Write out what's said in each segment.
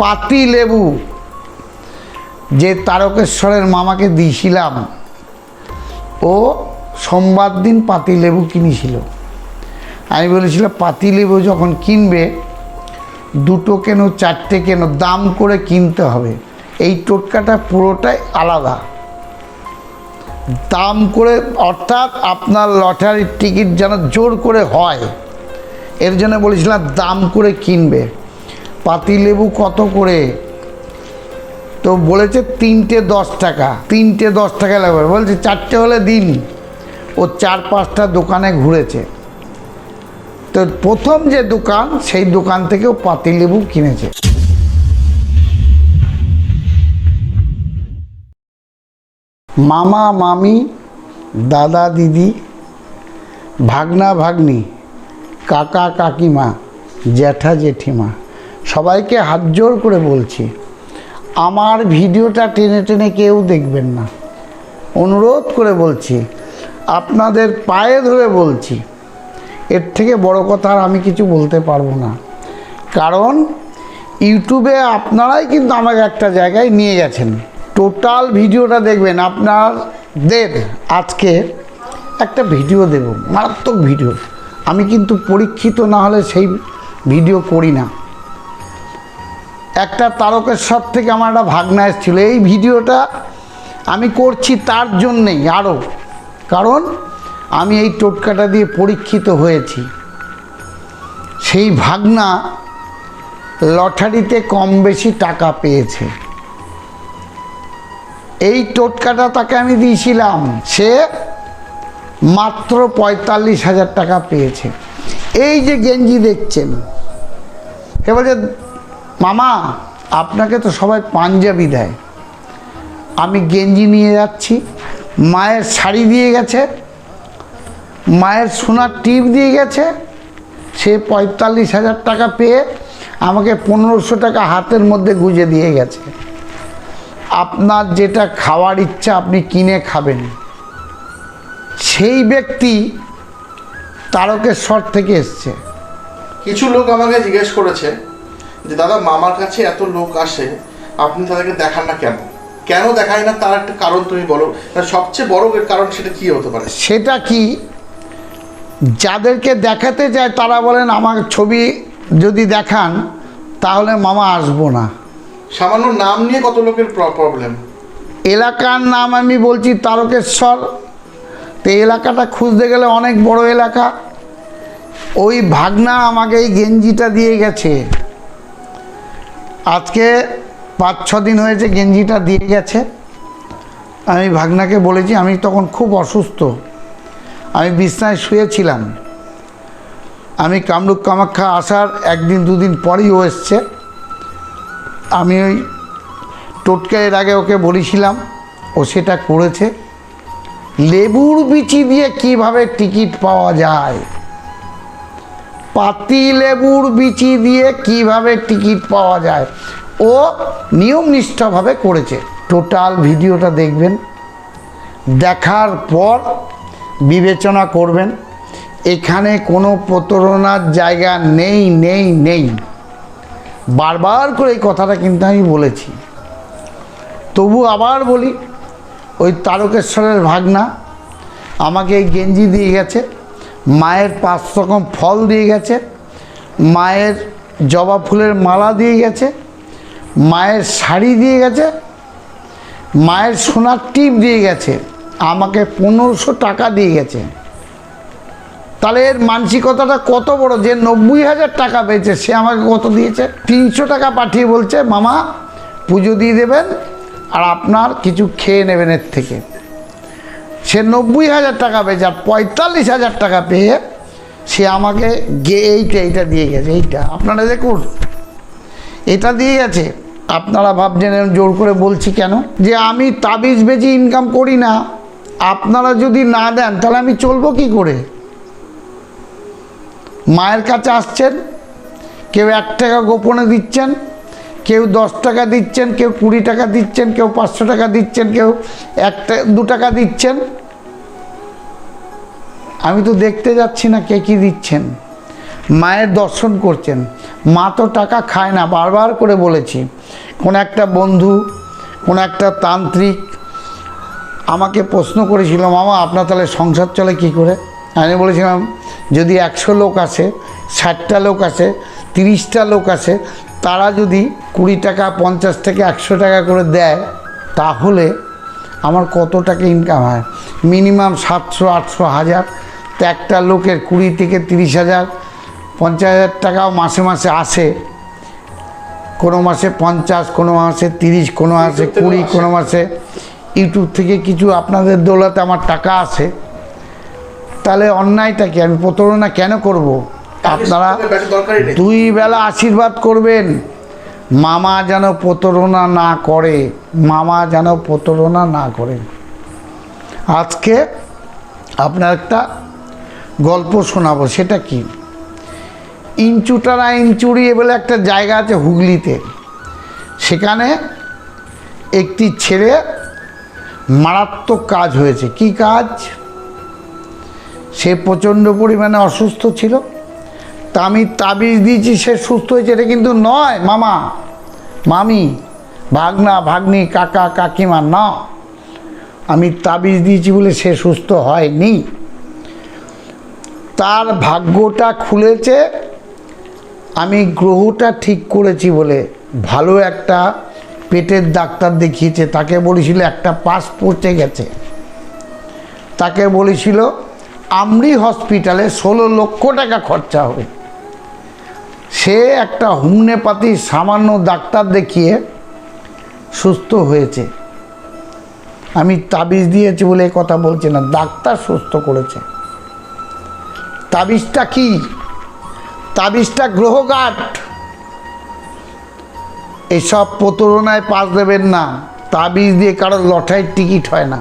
পাতি লেবু, যে তারকেশ্বরের মামাকে দিয়েছিলাম, ও সোমবার দিন পাতি লেবু কিনেছিল। আমি বলেছিলাম, পাতি লেবু যখন কিনবে, দুটো কেন, চারটে কেন, দাম করে কিনতে হবে। এই টোটকাটা পুরোটাই আলাদা। দাম করে, অর্থাৎ আপনার লটারির টিকিট যেন জোর করে হয়, এর জন্য বলেছিলাম দাম করে কিনবে। পাতিলেবু কত করে? তো বলেছে তিনটে দশ টাকা, তিনটে দশ টাকা লাগবে। বলছে চারটে হলে দিন। ও চার পাঁচটা দোকানে ঘুরেছে। তো প্রথম যে দোকান, সেই দোকান থেকেও পাতিলেবু কিনেছে। মামা, মামি, দাদা, দিদি, ভাগনা, ভাগ্নি, কাকা, কাকিমা, জ্যাঠা, জেঠিমা। সবাইকে হাত জোর করে বলছি, আমার ভিডিওটা টেনে টেনে কেউ দেখবেন না। অনুরোধ করে বলছি, আপনাদের পায়ে ধরে বলছি, এর থেকে বড় কথা আর আমি কিছু বলতে পারব না। কারণ ইউটিউবে আপনারাই কিন্তু আমাকে একটা জায়গায় নিয়ে গেছেন। টোটাল ভিডিওটা দেখবেন আপনাদের। আজকে একটা ভিডিও দেব, মারাত্মক ভিডিও। আমি কিন্তু পরীক্ষিত না হলে সেই ভিডিও করি না। একটা তারকেশ্বর থেকে আমার একটা ভাগনা এসেছিল। এই ভিডিওটা আমি করছি তার জন্যেই আরও। কারণ আমি এই টোটকাটা দিয়ে পরীক্ষিত হয়েছি। সেই ভাগনা লটারিতে কম বেশি টাকা পেয়েছে। এই টোটকাটা তাকে আমি দিয়েছিলাম। সে মাত্র পঁয়তাল্লিশ হাজার টাকা পেয়েছে। এই যে গেঞ্জি দেখছেন, এ বলছে মামা, আপনাকে তো সবাই পাঞ্জাবি দেয়। আমি গেঞ্জি নিয়ে যাচ্ছি, মায়ের শাড়ি দিয়ে গেছে, মায়ের সোনার টিপ দিয়ে গেছে, সে পঁয়তাল্লিশ হাজার টাকা পেয়ে আমাকে পনেরোশো টাকা হাতের মধ্যে গুজে দিয়ে গেছে। আপনার যেটা খাওয়ার ইচ্ছা আপনি কিনে খাবেন। সেই ব্যক্তি তারকেশ্বর থেকে এসছে। কিছু লোক আমাকে জিজ্ঞেস করেছে যে দাদা মামার কাছে এত লোক আসে আপনি তাদেরকে দেখান না কেন? কেন দেখায় না? তার একটা কারণ তুমি বলো। সবচেয়ে বড় কারণ সেটা কি হতে পারে? সেটা কি? যাদেরকে দেখাতে চায় তারা বলেন আমার ছবি যদি দেখান তাহলে মামা আসব না। সামান্য নাম নিয়ে কত লোকের প্রবলেম এলাকার নাম আমি বলছি তারকেশ্বর। তো এলাকাটা খুঁজতে গেলে অনেক বড় এলাকা। ওই ভাগনা আমাকে এই গেঞ্জিটা দিয়ে গেছে। আজকে পাঁচ, ছ দিন হয়েছে গেঞ্জিটা দিয়ে গেছে। আমি ভাগনাকে বলেছি, আমি তখন খুব অসুস্থ। আমি বিছনায় শুয়েছিলাম। আমি কামরূপ কামাখ্যা আসার একদিন, দুদিন পরেই ও এসছে। আমি ওই টোটকা এর আগে ওকে বলেছিলাম, ও সেটা করেছে। লেবুর বিচি দিয়ে কীভাবে টিকিট পাওয়া যায়? পাতি লেবুর বিচি দিয়ে কীভাবে টিকিট পাওয়া যায়? ও নিয়মনিষ্ঠভাবে করেছে। টোটাল ভিডিওটা দেখবেন। দেখার পর বিবেচনা করবেন। এখানে কোনো প্রতারণার জায়গা নেই নেই নেই। বারবার করে এই কথাটা কিন্তু আমি বলেছি। তবু আবার বলি, ওই তারকেশ্বরের ভাগনা আমাকে এই গেঞ্জি দিয়ে গেছে। মায়ের পাঁচ রকম ফল দিয়ে গেছে, মায়ের জবা ফুলের মালা দিয়ে গেছে, মায়ের শাড়ি দিয়ে গেছে, মায়ের সোনার টিপ দিয়ে গেছে, আমাকে পনেরোশো টাকা দিয়ে গেছে। তাহলে এর মানসিকতাটা কত বড়? যে নব্বই হাজার টাকা পেয়েছে, সে আমাকে কত দিয়েছে? তিনশো টাকা পাঠিয়ে বলছে, মামা, পুজো দিয়ে দেবেন আর আপনার কিছু খেয়ে নেবেন এর থেকে। সে নব্বই হাজার টাকা পেয়েছে আর পঁয়তাল্লিশ হাজার টাকা পেয়ে সে আমাকে গে এইটা এইটা দিয়ে গেছে, এইটা। আপনারা দেখুন, এটা দিয়ে গেছে। আপনারা ভাবছেন জোর করে বলছি কেন? যে আমি তাবিজ বেচে ইনকাম করি না। আপনারা যদি না দেন, তাহলে আমি চলবো কি করে? মায়ের কাছে আসছেন, কেউ এক টাকা গোপনে দিচ্ছেন কেউ দশ টাকা দিচ্ছেন, কেউ কুড়ি টাকা দিচ্ছেন, কেউ পাঁচশো টাকা দিচ্ছেন, কেউ একটা, দু টাকা দিচ্ছেন। আমি তো দেখতে যাচ্ছি না কে কী দিচ্ছেন। মায়ের দর্শন করছেন। মা তো টাকা খায় না, বারবার করে বলেছি। কোন একটা বন্ধু, কোন একটা তান্ত্রিক আমাকে প্রশ্ন করেছিল, মামা, আপনার তাহলে সংসার চলে কি করে? আমি বলেছিলাম, যদি একশো লোক আসে, ষাটটা লোক আসে, তিরিশটা লোক আসে তারা যদি কুড়ি টাকা পঞ্চাশ থেকে একশো টাকা করে দেয় তাহলে আমার কত টাকা ইনকাম হয়? মিনিমাম সাতশো আটশো হাজার। তো একটা লোকের কুড়ি থেকে তিরিশ হাজার পঞ্চাশ হাজার টাকাও মাসে মাসে আসে। কোনো মাসে পঞ্চাশ কোনো মাসে তিরিশ কোনো মাসে কুড়ি। কোনো মাসে ইউটিউব থেকে কিছু আপনাদের দৌলতে আমার টাকা আসে। তাহলে অন্যায়টা কি? আমি প্রতারণা কেন করব? আপনারা দুই বেলা আশীর্বাদ করবেন। মামা যেন প্রতারণা না করে, মামা যেন প্রতারণা না করে। আজকে আপনার একটা গল্প শোনাবো, সেটা কি? ইঞ্চুটারা ইঞ্চুরি বলে একটা জায়গা আছে হুগলিতে। সেখানে একটি ছেলে মারাত্মক কাজ হয়েছে। কি কাজ? সে প্রচণ্ড পরিমাণে অসুস্থ ছিল। তা আমি তাবিজ দিয়েছি, সে সুস্থ হয়েছে, এটা কিন্তু নয়, মামা। মামি, ভাগনা, ভাগ্নি, কাকা, কাকিমা, না। আমি তাবিজ দিয়েছি বলে সে সুস্থ হয়নি। তার ভাগ্যটা খুলেছে, আমি গ্রহটা ঠিক করেছি বলে ভালো একটা পেটের ডাক্তার দেখিয়েছে, তাকে বলেছিল একটা পাস পড়তে গেছে। তাকে বলেছিল, আমরি হসপিটালে ষোলো লক্ষ টাকা খরচা হবে। সে একটা হোমিওপ্যাথি সামান্য ডাক্তার দেখিয়ে সুস্থ হয়েছে। আমি তাবিজ দিয়েছি বলে কথা বলছি না, ডাক্তার সুস্থ করেছে। তাবিজটা কি? তাবিজটা গ্রহগাঠ এসব প্রতারণায় পাস দেবেন না। তাবিজ দিয়ে কারোর লটারির টিকিট হয় না।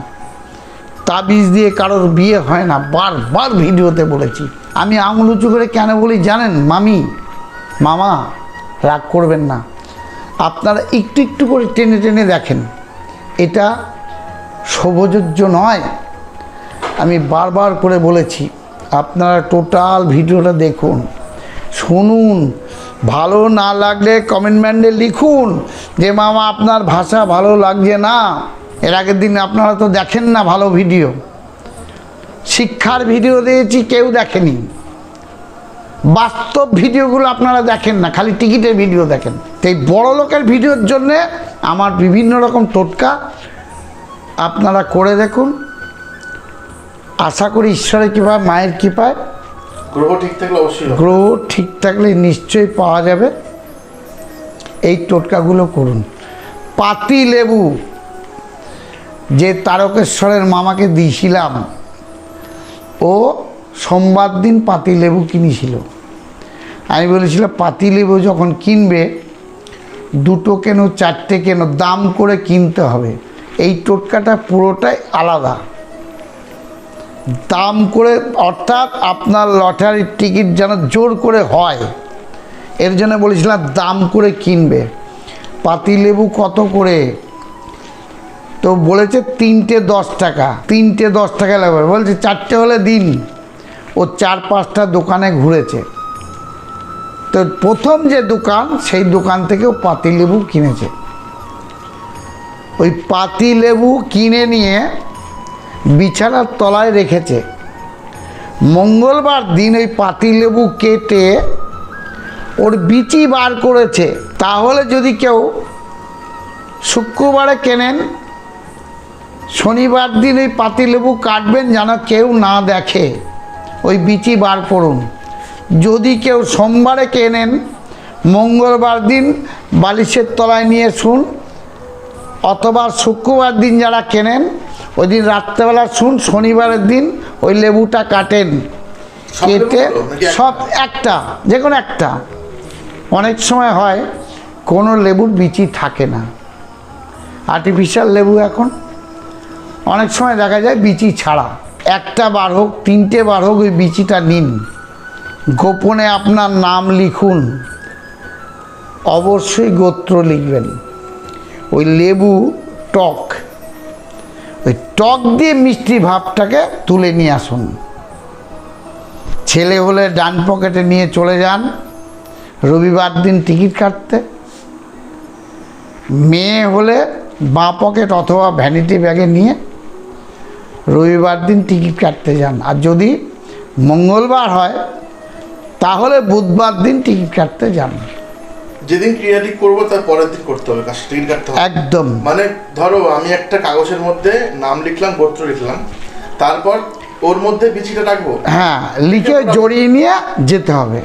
তাবিজ দিয়ে কারোর বিয়ে হয় না। বারবার ভিডিওতে বলেছি। আমি আঙুল উঁচু করে কেন বলি জানেন, মামি? মামা, রাগ করবেন না। আপনারা একটু একটু করে টেনে টেনে দেখেন। এটা শোভযোগ্য নয়। আমি বারবার করে বলেছি, আপনারা টোটাল ভিডিওটা দেখুন। শুনুন। ভালো না লাগলে কমেন্টমেন্টে লিখুন যে, মামা, আপনার ভাষা ভালো লাগছে না। এর আগের দিন আপনারা তো দেখেন না ভালো ভিডিও। শিক্ষার ভিডিও দিয়েছি, কেউ দেখেনি। বাস্তব ভিডিওগুলো আপনারা দেখেন না খালি টিকিটের ভিডিও দেখেন। তো এই বড় লোকের ভিডিওর জন্যে আমার বিভিন্ন রকম টোটকা আপনারা করে দেখুন। আশা করি ঈশ্বরের কৃপায় মায়ের কৃপায়। গ্রহ ঠিক থাকলে অবশ্যই গ্রহ ঠিক থাকলে নিশ্চয়ই পাওয়া যাবে। এই টোটকাগুলো করুন। পাতি লেবু যে তারকেশ্বরের মামাকে দিয়েছিলাম ও সোমবার দিন পাতি লেবু কিনেছিল। আমি বলেছিলাম, পাতি লেবু যখন কিনবে, দুটো কেন, চারটে কেন, দাম করে কিনতে হবে। এই টোটকাটা পুরোটাই আলাদা। দাম করে, অর্থাৎ আপনার লটারির টিকিট যেন জোর করে হয়, এর জন্য বলেছিলাম দাম করে কিনবে। পাতিলেবু কত করে? তো বলেছে তিনটে দশ টাকা, তিনটে দশ টাকা লাগবে। বলছে, চারটে হলে দিন। ও চার পাঁচটা দোকানে ঘুরেছে। তো প্রথম যে দোকান, সেই দোকান থেকেও পাতিলেবু কিনেছে। ওই পাতিলেবু কিনে নিয়ে বিছানার তলায় রেখেছে। মঙ্গলবার দিন ওই পাতিলেবু কেটে ওর বিচি বার করেছে। তাহলে যদি কেউ শুক্রবারে কেনেন, শনিবার দিন ওই পাতিলেবু কাটবেন যেন কেউ না দেখে। ওই বিচি বার করুন। যদি কেউ সোমবারে কেনেন মঙ্গলবার দিন বালিশের তলায় নিয়ে শুন অথবা শুক্রবার দিন যারা কেনেন ওই দিন রাত্রেবেলা শুন শনিবারের দিন ওই লেবুটা কাটেন। কেটে? সব একটা যে কোনো একটা। অনেক সময় হয় কোনো লেবুর বিচি থাকে না। আর্টিফিশিয়াল লেবু এখন অনেক সময় দেখা যায় বিচি ছাড়া। একটা বার হোক তিনটে বার হোক ওই বিচিটা নিন। গোপনে আপনার নাম লিখুন। অবশ্যই গোত্র লিখবেন। ওই লেবু টক, ওই টক দিয়ে মিষ্টি ভাবটাকে তুলে নিয়ে আসুন। ছেলে হলে ডান পকেটে নিয়ে চলে যান। রবিবার দিন টিকিট কাটতে। মেয়ে হলে বাঁ পকেট অথবা ভ্যানিটি ব্যাগে নিয়ে রবিবার দিন টিকিট কাটতে যান। আর যদি মঙ্গলবার হয় তাহলে বুধবার দিন টিকিট কাটতে যান। যেদিন ক্রিয়াটি করব তার পরের দিন করতে হবে কাজ টিকিট কাটতে হবে। একদম। মানে ধরো আমি একটা কাগজের মধ্যে নাম লিখলাম গোত্র লিখলাম তারপর ওর মধ্যে বিচিটা রাখব? হ্যাঁ লিখে জড়িয়ে নিয়ে যেতে হবে।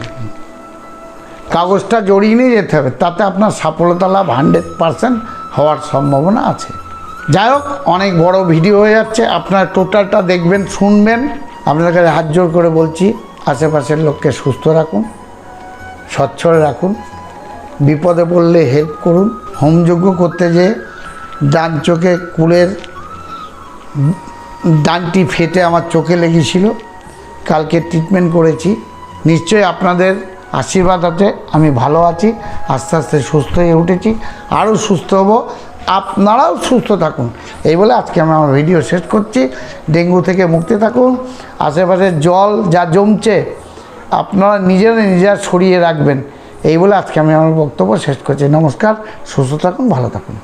কাগজটা জড়িয়ে নিয়ে যেতে হবে তাতে আপনার সফলতা লাভ হান্ড্রেড পারসেন্ট হওয়ার সম্ভাবনা আছে। যাই হোক অনেক বড় ভিডিও হয়ে যাচ্ছে আপনার টোটালটা দেখবেন শুনবেন। আপনার কাছে হাত জোর করে বলছি। আশেপাশের লোককে সুস্থ রাখুন, সচ্ছল রাখুন, বিপদে পড়লে হেল্প করুন, হোমযজ্ঞ করতে যেয়ে ডান চোখে কুলের ডানটি ফেটে আমার চোখে লেগেছিল, কালকে ট্রিটমেন্ট করেছি। নিশ্চয়ই আপনাদের আশীর্বাদ আছে, আমি ভালো আছি, আস্তে আস্তে সুস্থ হয়ে উঠেছি, আরও সুস্থ হব। আপনারাও সুস্থ থাকুন। এই বলে আজকে আমি আমার ভিডিও শেষ করছি। ডেঙ্গু থেকে মুক্তি থাকুন। আশেপাশে জল যা জমছে, আপনারা নিজেরা নিজেরা সরিয়ে রাখবেন। এই বলে আজকে আমি আমার বক্তব্য শেষ করছি। নমস্কার, সুস্থ থাকুন, ভালো থাকুন।